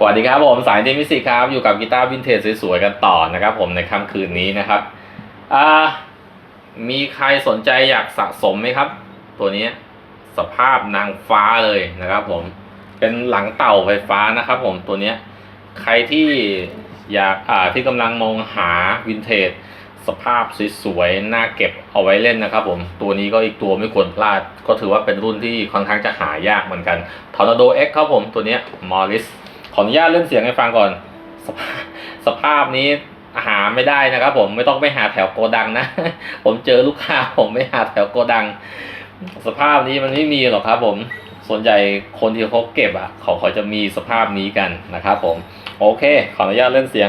สวัสดีครับผมสายเทมิสิกครับอยู่กับกีตาร์วินเทจสวยๆกันต่อนะครับผมในค่ำคืนนี้นะครับมีใครสนใจอยากสะสมไหมครับ ตัวนี้สภาพนางฟ้าเลยนะครับผมเป็นหลังเต่าไฟฟ้านะครับผมตัวนี้ใครที่อยากอ่าที่กำลังมองหาวินเทจสภาพสวยๆน่าเก็บเอาไว้เล่นนะครับผมตัวนี้ก็อีกตัวไม่ควรพลาด ก็ถือว่าเป็นรุ่นที่ค่อนข้างจะหายากเหมือนกัน Tornado X ครับผมตัวนี้ย Morris ออนุญาตเล่นเสียงให้ฟังก่อนสภาพสภาพนี้หาไม่ได้นะครับ ผมไม่ต้องไปหาแถวโกดังนะ ผมเจอลูกค้าผมไม่หาแถวโกดัง สภาพนี้มันไม่มีหรอกครับผมส่วนใหญ่คนที่เขาเก็บอะเขาเขาจะมีสภาพนี้กันนะครับผมโอเค ขออนุญาตเล่นเสียง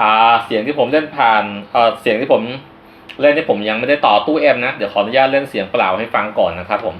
อ่าเสียงที่ผมเล่นผ่านเอ่อเสียงที่ผมเล่นที่ผมยังไม่ได้ต่อตู้เอ็มนะ เดี๋ยวขออนุญาตเล่นเสียงเปล่าให้ฟังก่อนนะครับผม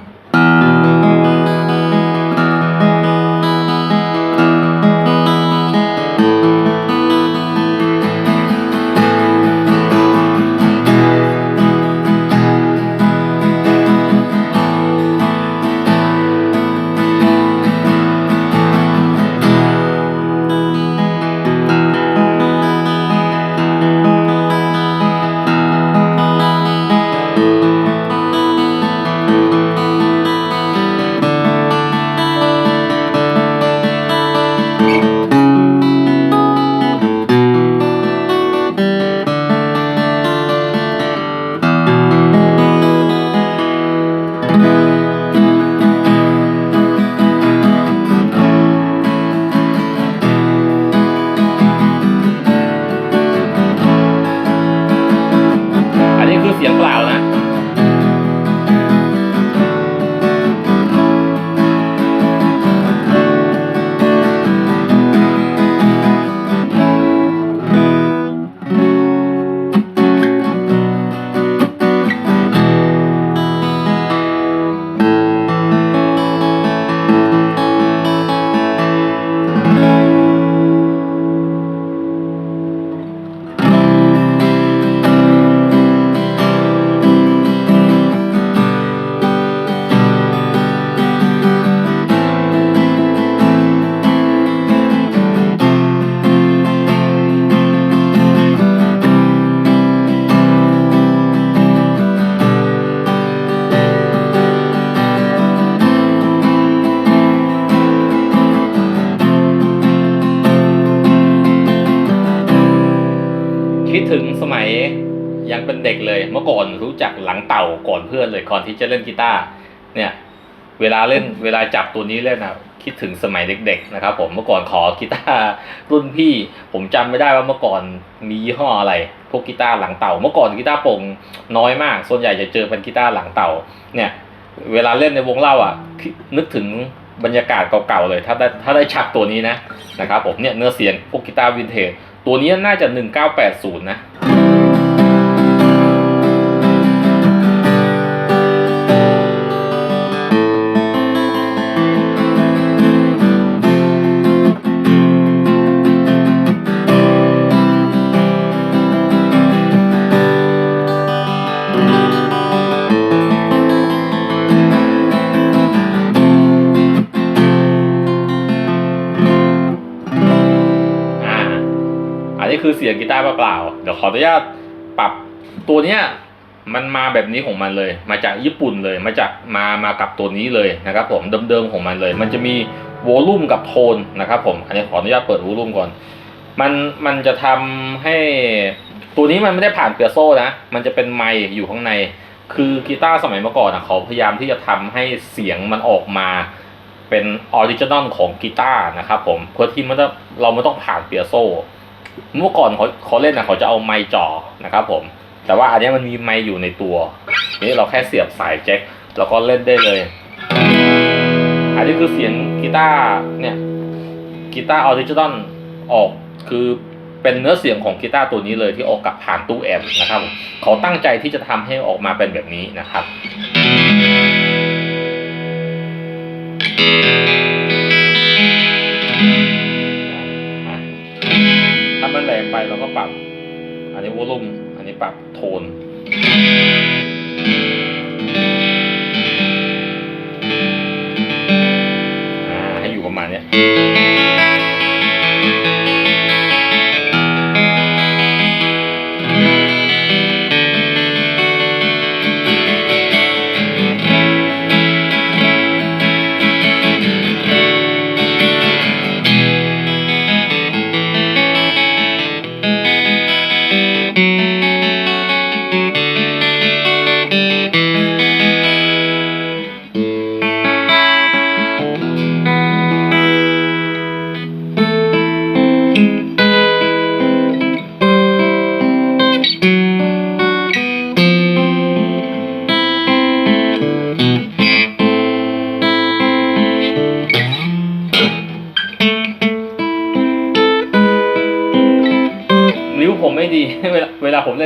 เด็กเลยเมื่อก่อนรู้จักหลังเต่าก่อนเพื่อนเลยก่อนที่จะเล่นกีตาร์เนี่ย เวลาเล่นเวลาจับตัวนี้เล่นอะคิดถึงสมัยเด็ก ๆ นะครับ ผมเมื่อก่อนขอกีตาร์รุ่นพี่ ผมจำไม่ได้ว่าเมื่อก่อนมียี่ห้ออะไร พวกกีตาร์หลังเต่า เมื่อก่อนกีตาร์โปร่งน้อยมาก ส่วนใหญ่จะเจอเป็นกีตาร์หลังเต่า เนี่ย เวลาเล่นในวงเล่าอะ นึกถึงบรรยากาศเก่าๆเลย ถ้าได้ถ้าได้ชักตัวนี้นะนะครับผมเนี่ยเนื้อเสียงพวกกีตาร์วินเทจตัวนี้น่าจะ 1980 นะ เสียงกีตาร์เปล่าๆเดี๋ยวขออนุญาตปรับตัวเนี้ยมันมาแบบนี้ของมันเลย มาจากญี่ปุ่นเลย มาจากมามากับตัวนี้เลยนะครับผมเดิมๆของมันเลย มันจะมีวอลลุ่มกับโทนนะครับผมอันนี้ขออนุญาตเปิดวอลลุ่มก่อน มันมันจะทำให้ตัวนี้มันไม่ได้ผ่านเปียโซนะ มันจะเป็นไมค์อยู่ข้างใน คือกีตาร์สมัยเมื่อก่อนอะเขาพยายามที่จะทำให้เสียงมันออกมาเป็นออริจินอลของกีตาร์นะครับผมเพื่อที่มันจะเราไม่ต้องผ่านเปียโซ เมื่อก่อนเขาเขาเล่นนะเขาจะเอาไมค์จ่อนะครับผม แต่ว่าอันนี้มันมีไมค์อยู่ในตัว นี่เราแค่เสียบสายแจ็คแล้วก็เล่นได้เลย อันนี้คือเสียงกีตาร์เนี่ยกีตาร์ออริจินอลออกคือเป็นเนื้อเสียงของกีตาร์ตัวนี้เลยที่ออกกับผ่านตู้แอมนะครับผมเขาตั้งใจที่จะทำให้ออกมาเป็นแบบนี้นะครับ ไปเราก็ปรับ อันนี้วอลลุ่มอันนี้ปรับโทน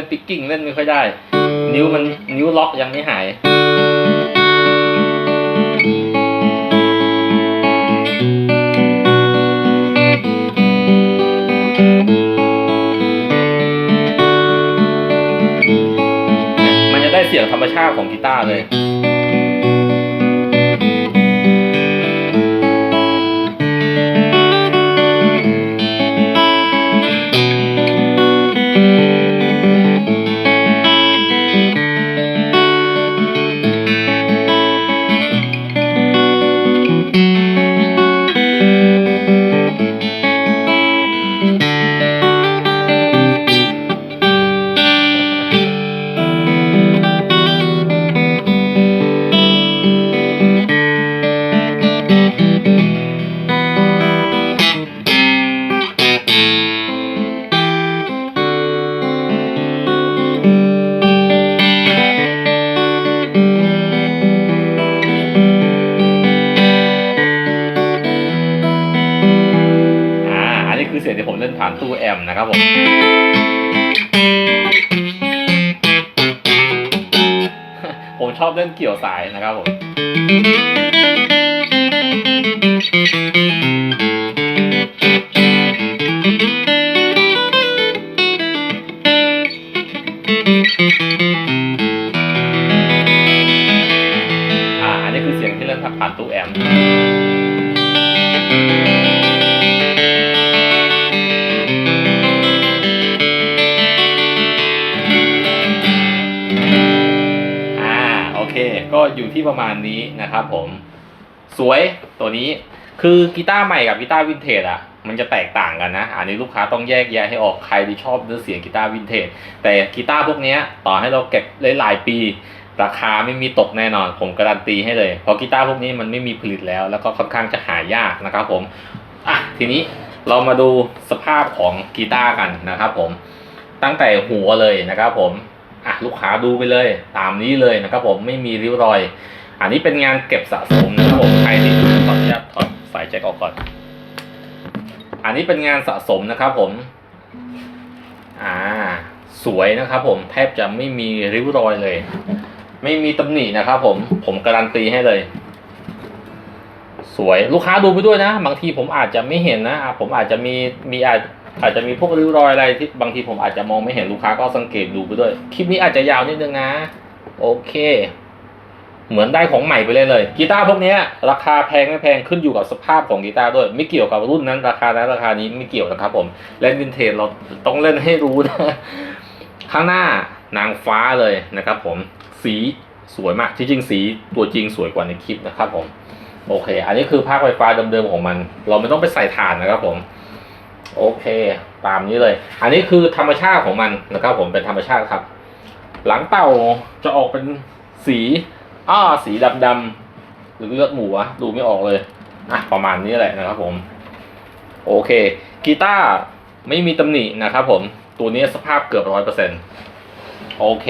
ล่นปิกกิ้งเล่นไม่ค่อยได้ นิ้วมันนิ้วล็อกยังไม่หาย มันจะได้เสียงธรรมชาติของกีตาร์เลย ตูแอมนะครับผมผมชอบเล่นเกี่ยวสายนะครับผม อยู่ที่ประมาณนี้นะครับผม สวยตัวนี้คือกีตาร์ใหม่กับกีตาร์วินเทจอะมันจะแตกต่างกันนะ อันนี้ลูกค้าต้องแยกแยะให้ออกใครที่ชอบเนื้อเสียงกีตาร์วินเทจ แต่กีตาร์พวกนี้ต่อให้เราเก็บหลายๆปี ราคาไม่มีตกแน่นอน ผมการันตีให้เลย เพราะกีตาร์พวกนี้มันไม่มีผลิตแล้ว แล้วก็ค่อนข้างจะหายากนะครับผม อะทีนี้เรามาดูสภาพของกีตาร์กันนะครับผม ตั้งแต่หัวเลยนะครับผม อะลูกค้าดูไปเลย ตามนี้เลยนะครับผมไม่มีริ้วรอย อันนี้เป็นงานเก็บสะสมนะครับผมใครที่ขออนุญาตถอดสายแจ็คออกก่อน อันนี้เป็นงานสะสมนะครับผม อ่า สวยนะครับผมแทบจะไม่มีริ้วรอยเลย ไม่มีตำหนินะครับผมผมการันตีให้เลยสวยลูกค้าดูไปด้วยนะ บางทีผมอาจจะไม่เห็นนะอะผมอาจจะมีมีอาจ อาจจะมีพวกริ้วรอยอะไรที่บางทีผมอาจจะมองไม่เห็นลูกค้าก็สังเกตดูไปด้วย คลิปนี้อาจจะยาวนิดนึงนะ โอเค เหมือนได้ของใหม่ไปเลยเลยกีตาร์พวกนี้ราคาแพงไม่แพงขึ้นอยู่กับสภาพของกีตาร์ด้วย ไม่เกี่ยวกับรุ่นนั้นราคานั้นราคานี้ไม่เกี่ยวนะครับผมเล่นวินเทจเราต้องเล่นให้รู้นะข้างหน้านางฟ้าเลยนะครับ ผมสีสวยมากที่จริงสีตัวจริงสวยกว่าในคลิปนะครับผมโอเค อันนี้คือภาคไฟฟ้าเดิมๆของมัน เราไม่ต้องไปใส่ถ่านนะครับผม โอเค ตามนี้เลย อันนี้คือธรรมชาติของมันนะครับผมเป็นธรรมชาติครับ หลังเต่าจะออกเป็นสีอ้าสีดำๆหรือเลือดหมูอะดูไม่ออกเลยอะประมาณนี้แหละนะครับผม โอเคกีตาร์ไม่มีตำหนินะครับผม ตัวนี้สภาพเกือบร้อยเปอร์เซ็นต์โอเค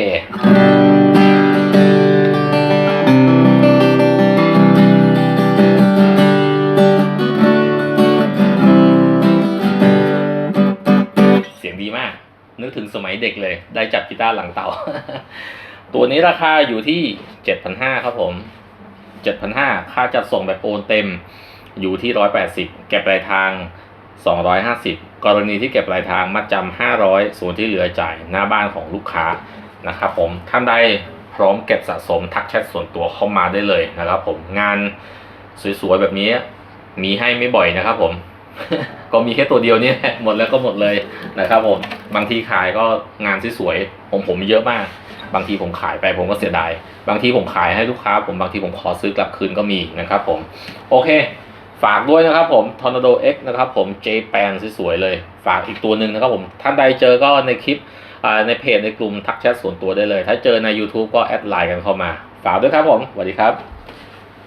มัยเด็กเลย ได้จับกีตาร์หลังเต่าตัวนี้ราคาอยู่ที่ 7,500ครับผม 7,500 ค่าจัดส่งแบบโอนเต็มอยู่ที่ 180 เก็บปลายทาง 250 กรณีที่เก็บปลายทางมัดจำ500 ส่วนที่เหลือจ่ายหน้าบ้านของลูกค้านะครับผมท่านใดพร้อมเก็บสะสมทักแชทส่วนตัวเข้ามาได้เลยนะครับผมงานสวยๆแบบนี้มีให้ไม่บ่อยนะครับผม ก็มีแค่ตัวเดียวนี่ยหมดแล้วก็หมดเลยนะครับผมบางทีขายก็งานสวยๆผมผมมีเยอะมาก บางทีผมขายไปผมก็เสียดาย บางทีผมขายให้ลูกค้า ผมบางทีผมขอซื้อกลับคืนก็มีนะครับผมโอเค ฝากด้วยนะครับผม Tornado X นะครับผม J p a n สวยๆเลย ฝากอีกตัวหนึ่งนะครับผมท่านใดเจอก็ในคลิปในเพจในกลุ่มทักแชทส่วนตัวได้เลย ถ้าเจอใน YouTube ก็แอดไลน์กันเข้ามา ฝากด้วยครับผมสวัสดีครับ